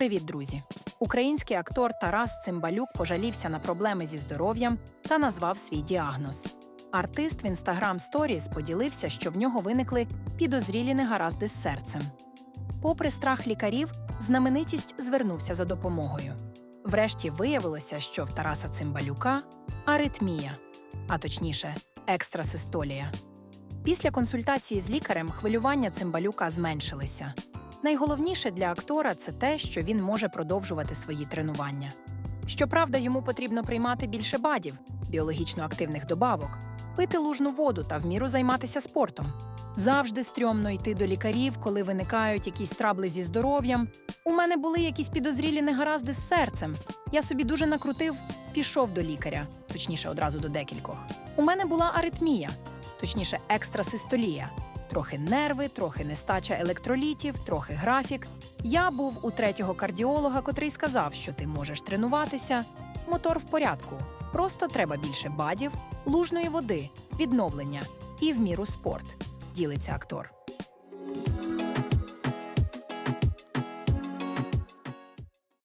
Привіт, друзі! Український актор Тарас Цимбалюк пожалівся на проблеми зі здоров'ям та назвав свій діагноз. Артист в Instagram Stories поділився, що в нього виникли підозрілі негаразди з серцем. Попри страх лікарів, знаменитість звернувся за допомогою. Врешті виявилося, що в Тараса Цимбалюка аритмія, а точніше, екстрасистолія. Після консультації з лікарем хвилювання Цимбалюка зменшилися. Найголовніше для актора це те, що він може продовжувати свої тренування. Щоправда, йому потрібно приймати більше бадів, біологічно активних добавок, пити лужну воду та в міру займатися спортом. Завжди стрьомно йти до лікарів, коли виникають якісь трабли зі здоров'ям. У мене були якісь підозрілі негаразди з серцем. Я собі дуже накрутив, пішов до лікаря, точніше, одразу до декількох. У мене була аритмія, точніше, екстрасистолія. Трохи нерви, трохи нестача електролітів, трохи графік. Я був у третього кардіолога, котрий сказав, що ти можеш тренуватися. Мотор в порядку. Просто треба більше бадів, лужної води, відновлення і в міру спорт. Ділиться актор.